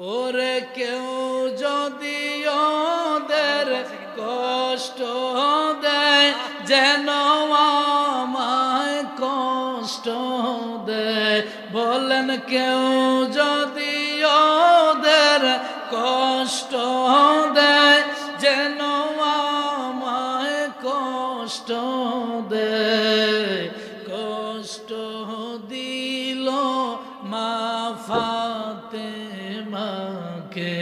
ওরে কেউ যদি ওদের কষ্ট দেয়, যেন আমায় কষ্ট দেয়। বলেন কেউ যদি ওদের কষ্ট দেয়, যেন আমায় কষ্ট দেয়। কষ্ট দিল মা ফাতে মাকে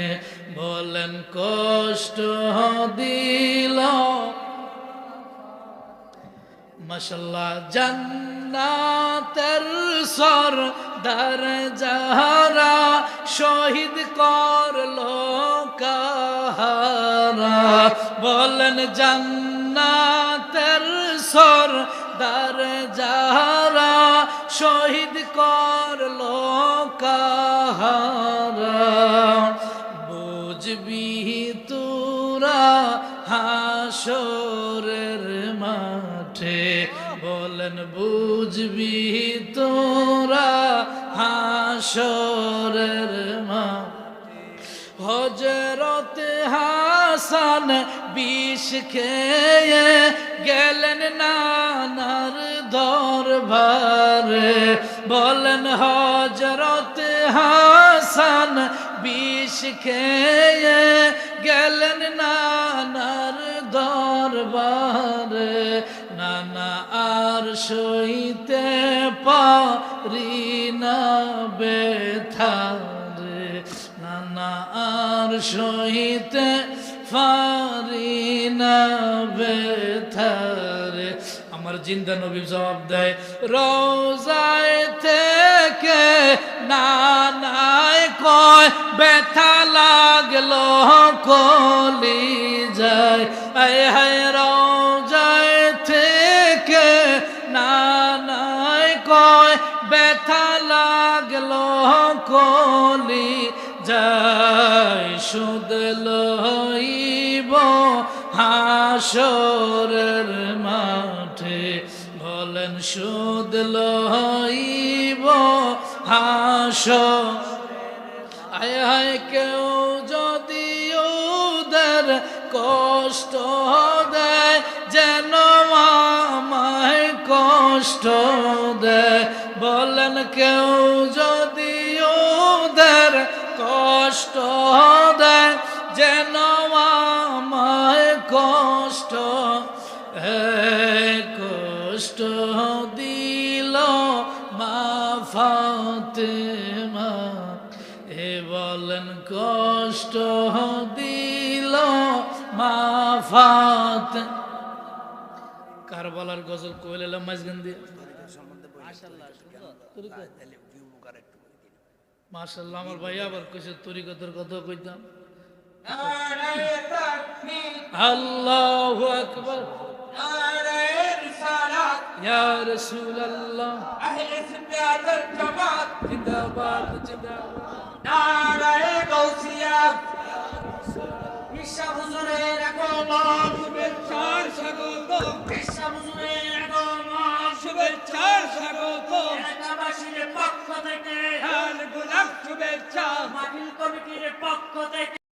বলেন কষ্ট দিল। মশাল্লাহ জান্নাতের সর দর যাহারা শহীদ করল কাহারা। বলেন জান্নাতের সর দর যাহারা শহীদ করল কাহারা। বুঝবি তোরা হাসরের মাঠে, বলেন বুঝবি তোরা হাসরের মাঠে। হজরত হাসান বিষ খেয়ে গেলেন নানার দরবারে। বলেন হজরত হাসান বিষ খেয়ে গেলেন নানার দরবারে। নানা আর সইতে পারি না নানা আর সহিতে পারি না বেথারে। আমার জিন্দা নবী জবাব দেয়, রোজায় থেকে নানায় কয়, ব্যথা লাগল, কলি যায়। আয় হায়, রোজায় থেকে নানায় কয়, ব্যথা লাগল, কলি যায়। সুদ লইব হাসরের মাঠে। বলেন, সুদ লইব হাস আয় হায় কেউ যদি ওদের কষ্ট দেয়, যেন আমায় কষ্ট দেয়। কষ্ট কষ্ট দিল মা বলেন, কষ্ট দিল মা ফাত কারবালার গজল? কোয়েল এলাম মাঝগান দিয়ে। মাশাল্লাহ, আমার ভাই আবার কইছে, তরিকতের কথা কইতাম। আল্লাহু আকবার। ইয়া রাসূলুল্লাহ। জিন্দাবাদ জিন্দাবাদ। শুভেচ্ছার স্বাগত। পক্ষ থেকে। লাল গোলাপ শুভেচ্ছা। মাহফিল কমিটির পক্ষ থেকে।